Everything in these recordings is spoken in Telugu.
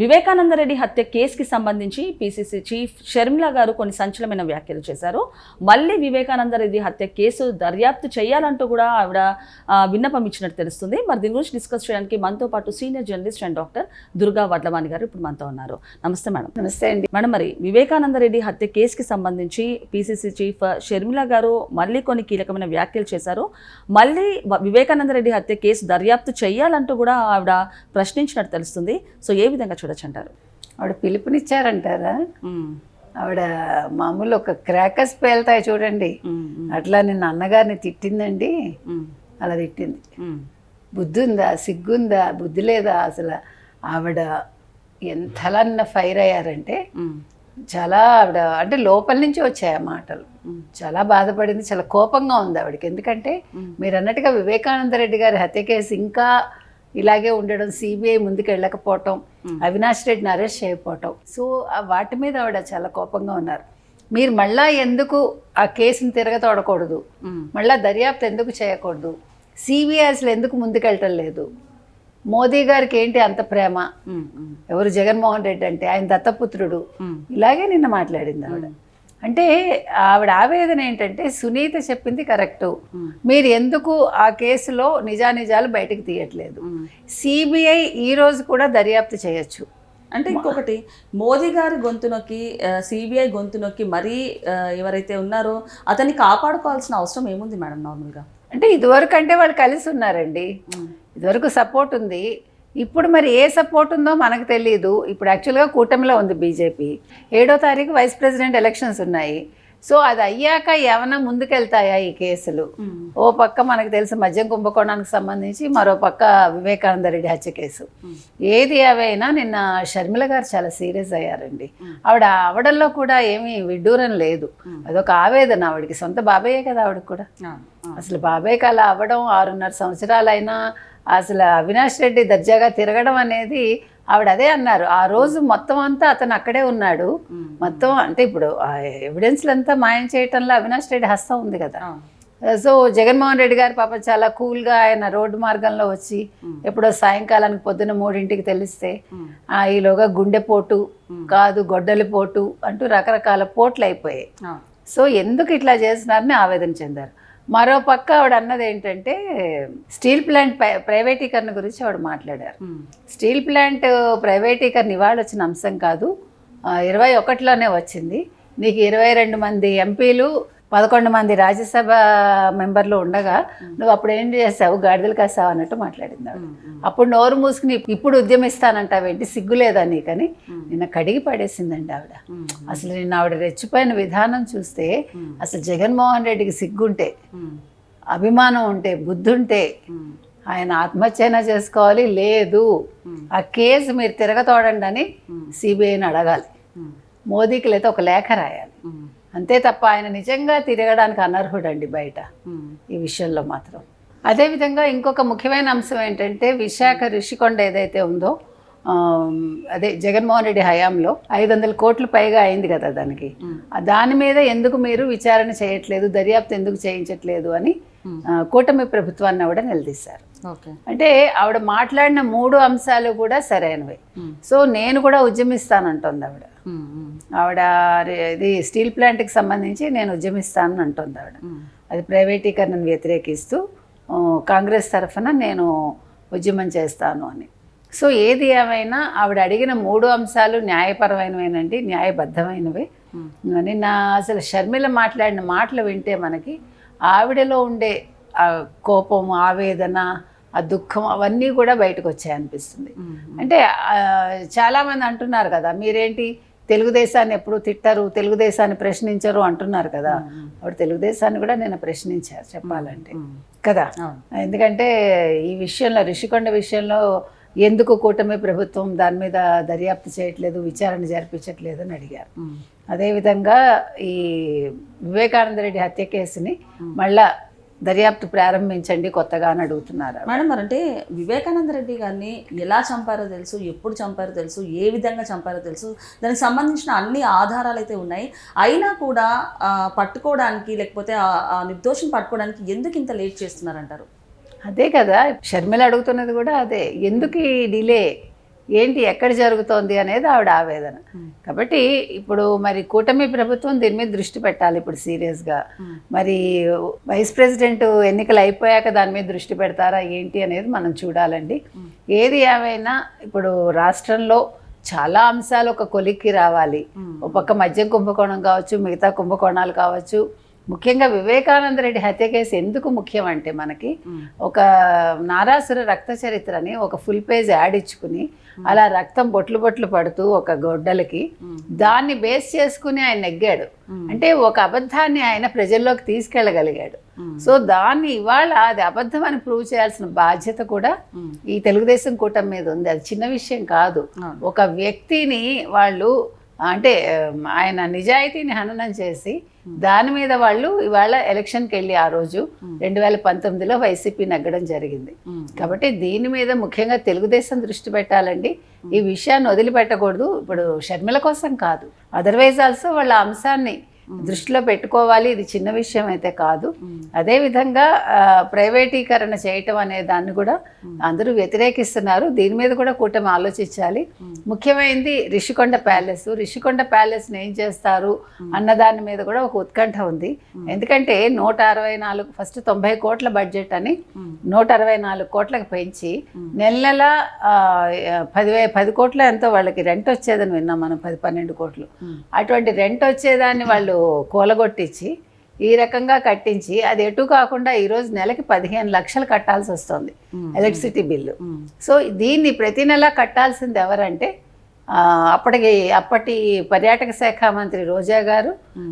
వివేకానందరెడ్డి హత్య కేసుకి సంబంధించి పీసీసీ చీఫ్ షర్మిల గారు కొన్ని సంచలనమైన వ్యాఖ్యలు చేశారు. మళ్ళీ వివేకానందరెడ్డి హత్య కేసు దర్యాప్తు చేయాలంటూ కూడా ఆవిడ విన్నపం ఇచ్చినట్టు తెలుస్తుంది. మరి దీని గురించి డిస్కస్ చేయడానికి మనతో పాటు senior journalist and doctor Durga Vadlavani garu ఇప్పుడు మనతో ఉన్నారు. నమస్తే మేడం. నమస్తే అండి. మేడం మరి వివేకానందరెడ్డి హత్య కేసుకి సంబంధించి పీసీసీ చీఫ్ షర్మిల గారు మళ్ళీ కొన్ని కీలకమైన వ్యాఖ్యలు చేశారు. మళ్ళీ వివేకానందరెడ్డి హత్య కేసు దర్యాప్తు చేయాలంటూ కూడా ఆవిడ ప్రశ్నించినట్టు తెలుస్తుంది. సో ఏ విధంగా చూడొచ్చు అంటారు ఆవిడ పిలుపునిచ్చారంటారా? ఆవిడ మామూలు ఒక క్రాకర్స్ పేలుతాయి చూడండి. అట్లా నిన్న అన్నగారిని తిట్టిందండి. అలా తిట్టింది. బుద్ధి ఉందా సిగ్గుందా? బుద్ధి లేదా అసలు? ఆవిడ ఎంతలా నిన్న ఫైర్ అయ్యారంటే చాలా ఆవిడ అంటే లోపల నుంచి వచ్చాయి ఆ మాటలు. చాలా బాధపడింది. చాలా కోపంగా ఉంది ఆవిడకి. ఎందుకంటే మీరు అన్నట్టుగా వివేకానంద రెడ్డి గారి హత్య కేసు ఇంకా ఇలాగే ఉండడం సిబిఐ ముందుకు వెళ్ళకపోవటం అవినాష్ రెడ్డిని అరెస్ట్ చేయకపోవటం సో ఆ వాటి మీద ఆవిడ చాలా కోపంగా ఉన్నారు. మీరు మళ్ళా ఎందుకు ఆ కేసుని తిరగతోడకూడదు? మళ్ళా దర్యాప్తు ఎందుకు చేయకూడదు? సిబిఐ అసలు ఎందుకు ముందుకెళ్ళటం లేదు? మోదీ గారికి ఏంటి అంత ప్రేమ? ఎవరు జగన్మోహన్ రెడ్డి అంటే ఆయన దత్తపుత్రుడు. ఇలాగే నిన్న మాట్లాడింది ఆవిడ. అంటే ఆవిడ ఆవేదన ఏంటంటే సునీత చెప్పింది కరెక్టు. మీరు ఎందుకు ఆ కేసులో నిజానిజాలు బయటకు తీయట్లేదు? సిబిఐ ఈ రోజు కూడా దర్యాప్తు చేయొచ్చు. అంటే ఇంకొకటి మోదీ గారి గొంతు నొక్కి సిబిఐ గొంతు నొక్కి మరీ ఎవరైతే ఉన్నారో అతన్ని కాపాడుకోవాల్సిన అవసరం ఏముంది మేడం నార్మల్గా? అంటే ఇదివరకు అంటే వాళ్ళు కలిసి ఉన్నారండి. ఇదివరకు సపోర్ట్ ఉంది. ఇప్పుడు మరి ఏ సపోర్ట్ ఉందో మనకు తెలియదు ఇప్పుడు యాక్చువల్గా కూటమిలో ఉంది బీజేపీ ఏడో తారీఖు వైస్ ప్రెసిడెంట్ ఎలక్షన్స్ ఉన్నాయి. సో అది అయ్యాక ఏమైనా ముందుకెళ్తాయా ఈ కేసులు? ఓ పక్క మనకు తెలిసి మద్యం కుంభకోణానికి సంబంధించి మరో పక్క వివేకానంద రెడ్డి హత్య కేసు. ఏది అవైనా నిన్న షర్మిల గారు చాలా సీరియస్ అయ్యారండి. ఆవిడ అవడంలో కూడా ఏమీ విడ్డూరం లేదు. అదొక ఆవేదన ఆవిడకి. సొంత బాబాయే కదా ఆవిడకి కూడా. అసలు బాబాయ్కి అలా అవ్వడం ఆరున్నర సంవత్సరాలైనా అసలు అవినాష్ రెడ్డి దర్జాగా తిరగడం అనేది ఆవిడ అదే అన్నారు. ఆ రోజు మొత్తం అంతా అతను అక్కడే ఉన్నాడు. మొత్తం అంటే ఇప్పుడు ఆ ఎవిడెన్స్లు అంతా మాయం చేయటంలో అవినాష్ రెడ్డి హస్తం ఉంది కదా. సో జగన్మోహన్ రెడ్డి గారు పాప చాలా కూల్గా ఆయన రోడ్డు మార్గంలో వచ్చి ఎప్పుడో సాయంకాలానికి పొద్దున మూడింటికి తెలిస్తే ఆ ఈలోగా గుండెపోటు కాదు గొడ్డలి పోటు అంటూ రకరకాల పోట్లు అయిపోయాయి. సో ఎందుకు ఇట్లా చేస్తున్నారని ఆవేదన చెందారు. మరో పక్క ఆవిడ అన్నది ఏంటంటే స్టీల్ ప్లాంట్ ప్రైవేటీకరణ గురించి ఆవిడ మాట్లాడారు. స్టీల్ ప్లాంట్ ప్రైవేటీకరణ ఇవాళ వచ్చిన అంశం కాదు. ఇరవై ఒకటిలోనే వచ్చింది. నీకు ఇరవై రెండు మంది ఎంపీలు పదకొండు మంది రాజ్యసభ మెంబర్లు ఉండగా నువ్వు అప్పుడు ఏం చేసావు? గాడిదలు కాసావు అన్నట్టు మాట్లాడింది అప్పుడు నోరు మూసుకుని ఇప్పుడు ఉద్యమిస్తానంటావేంటి? సిగ్గులేదా నీకని? నిన్న కడిగి పడేసిందండి ఆవిడ. అసలు నిన్న ఆవిడ రెచ్చిపోయిన విధానం చూస్తే అసలు జగన్మోహన్ రెడ్డికి సిగ్గుంటే అభిమానం ఉంటే బుద్ధి ఉంటే ఆయన ఆత్మహత్యైనా చేసుకోవాలి? లేదు. ఆ కేసు మీరు తిరగతోడండి అని సిబిఐని అడగాలి. మోదీకి లేదా ఒక లేఖ రాయాలి. అంతే తప్ప ఆయన నిజంగా తిరగడానికి అనర్హుడండి బయట. ఈ విషయంలో మాత్రం. అదేవిధంగా ఇంకొక ముఖ్యమైన అంశం ఏంటంటే విశాఖ ఋషికొండ ఏదైతే ఉందో అదే జగన్మోహన్ రెడ్డి హయాంలో ఐదు వందల కోట్లు పైగా అయింది కదా దానికి. దాని మీద ఎందుకు మీరు విచారణ చేయట్లేదు దర్యాప్తు ఎందుకు చేయించట్లేదు అని కూటమి ప్రభుత్వాన్ని కూడా నిలదీశారు. ఓకే. అంటే ఆవిడ మాట్లాడిన మూడు అంశాలు కూడా సరైనవే. సో నేను కూడా ఉద్యమిస్తానంటోంది ఆవిడ. ఆవిడ ఇది స్టీల్ ప్లాంట్కి సంబంధించి నేను ఉద్యమిస్తానని అంటోంది ఆవిడ. అది ప్రైవేటీకరణను వ్యతిరేకిస్తూ కాంగ్రెస్ తరఫున నేను ఉద్యమం చేస్తాను అని. సో ఏది ఏమైనా ఆవిడ అడిగిన మూడు అంశాలు న్యాయపరమైనవేనండి న్యాయబద్ధమైనవే. నిన్న అసలు షర్మిల మాట్లాడిన మాటలు వింటే మనకి ఆవిడలో ఉండే ఆ కోపం ఆవేదన ఆ దుఃఖం అవన్నీ కూడా బయటకు వచ్చాయి అనిపిస్తుంది అంటే చాలామంది అంటున్నారు కదా మీరేంటి తెలుగుదేశాన్ని ఎప్పుడు తిట్టరు తెలుగుదేశాన్ని ప్రశ్నించరు అంటున్నారు కదా. ఆవిడ తెలుగుదేశాన్ని కూడా నేను ప్రశ్నించారు చెప్పాలంటే. కదా. ఎందుకంటే ఈ విషయంలో రిషికొండ విషయంలో ఎందుకు కూటమి ప్రభుత్వం దాని మీద దర్యాప్తు చేయట్లేదు విచారణ జరిపించట్లేదు అని అడిగారు. అదేవిధంగా ఈ వివేకానంద రెడ్డి హత్య కేసుని మళ్ళా దర్యాప్తు ప్రారంభించండి కొత్తగా అని అడుగుతున్నారు మేడం మరి అంటే వివేకానంద రెడ్డి గారిని ఎలా చంపారో తెలుసు ఎప్పుడు చంపారో తెలుసు ఏ విధంగా చంపారో తెలుసు దానికి సంబంధించిన అన్ని ఆధారాలు అయితే ఉన్నాయి. అయినా కూడా పట్టుకోవడానికి లేకపోతే ఆ నిర్దోషిని పట్టుకోవడానికి ఎందుకు ఇంత లేట్ చేస్తున్నారంటారు? అదే కదా షర్మిల అడుగుతున్నది కూడా అదే. ఎందుకు ఈ డిలే? ఏంటి ఎక్కడ జరుగుతోంది అనేది ఆవిడ ఆవేదన. కాబట్టి ఇప్పుడు మరి కూటమి ప్రభుత్వం దీని మీద దృష్టి పెట్టాలి ఇప్పుడు సీరియస్గా. మరి వైస్ ప్రెసిడెంట్ ఎన్నికలు అయిపోయాక దాని మీద దృష్టి పెడతారా ఏంటి అనేది మనం చూడాలండి. ఏది ఏమైనా ఇప్పుడు రాష్ట్రంలో చాలా అంశాలు ఒక కొలిక్కి రావాలి. ఒక పక్క మద్యం కుంభకోణం కావచ్చు మిగతా కుంభకోణాలు కావచ్చు. ముఖ్యంగా వివేకానంద రెడ్డి హత్య కేసు ఎందుకు ముఖ్యం అంటే మనకి ఒక నారాసుర రక్త చరిత్రని ఒక ఫుల్ పేజ్ యాడ్ ఇచ్చుకుని అలా రక్తం బొట్లు బొట్లు పడుతూ ఒక గొడ్డలకి దాన్ని బేస్ చేసుకుని ఆయన నెగ్గాడు. అంటే ఒక అబద్ధాన్ని ఆయన ప్రజల్లోకి తీసుకెళ్ళగలిగాడు. సో దాన్ని ఇవాళ అది అబద్ధం అని ప్రూవ్ చేయాల్సిన బాధ్యత కూడా ఈ తెలుగుదేశం కూటమి మీద ఉంది. అది చిన్న విషయం కాదు. ఒక వ్యక్తిని వాళ్ళు అంటే ఆయన నిజాయితీని హననం చేసి దాని మీద వాళ్ళు ఇవాళ ఎలక్షన్కి వెళ్ళి ఆ రోజు రెండు వేల పంతొమ్మిదిలో వైసీపీ నగ్గడం జరిగింది. కాబట్టి దీని మీద ముఖ్యంగా తెలుగుదేశం దృష్టి పెట్టాలండి. ఈ విషయాన్ని వదిలిపెట్టకూడదు. ఇప్పుడు షర్మిల కోసం కాదు. అదర్వైజ్ ఆల్సో వాళ్ళ అంశాన్ని దృష్టిలో పెట్టుకోవాలి ఇది చిన్న విషయం అయితే కాదు. అదేవిధంగా ప్రైవేటీకరణ చేయటం అనే దాన్ని కూడా అందరూ వ్యతిరేకిస్తున్నారు. దీని మీద కూడా కూటమి ఆలోచించాలి. ముఖ్యమైనది రిషికొండ ప్యాలెస్. రిషికొండ ప్యాలెస్ని ఏం చేస్తారు అన్న దాని మీద కూడా ఒక ఉత్కంఠ ఉంది. ఎందుకంటే నూట అరవై నాలుగు ఫస్ట్ తొంభై కోట్ల బడ్జెట్ అని నూట అరవై నాలుగు కోట్లకు పెంచి నెల నెల పదివే పది కోట్ల ఎంతో వాళ్ళకి రెంట్ వచ్చేదని విన్నాం మనం పది పన్నెండు కోట్లు. అటువంటి రెంట్ వచ్చేదాన్ని వాళ్ళు కూలగొట్టించి ఈ రకంగా కట్టించి అది ఎటు కాకుండా ఈరోజు నెలకి పదిహేను లక్షలు కట్టాల్సి వస్తుంది ఎలక్ట్రిసిటీ బిల్లు. సో దీన్ని ప్రతి నెల కట్టాల్సింది ఎవరంటే అప్పటికి అప్పటి పర్యాటక శాఖ మంత్రి రోజా గారు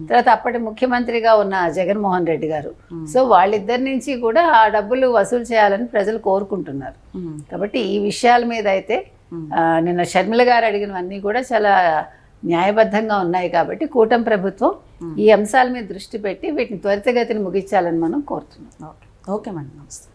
తర్వాత అప్పటి ముఖ్యమంత్రిగా ఉన్న జగన్మోహన్ రెడ్డి గారు. సో వాళ్ళిద్దరి నుంచి కూడా ఆ డబ్బులు వసూలు చేయాలని ప్రజలు కోరుకుంటున్నారు. కాబట్టి ఈ విషయాల మీద అయితే నిన్న షర్మిల గారు అడిగినవన్నీ కూడా చాలా న్యాయబద్ధంగా ఉన్నాయి కాబట్టి కూటమి ప్రభుత్వం ఈ అంశాల మీద దృష్టి పెట్టి వీటిని త్వరితగతిని ముగించాలని మనం కోరుతున్నాం. ఓకే. Okay madam. నమస్తే.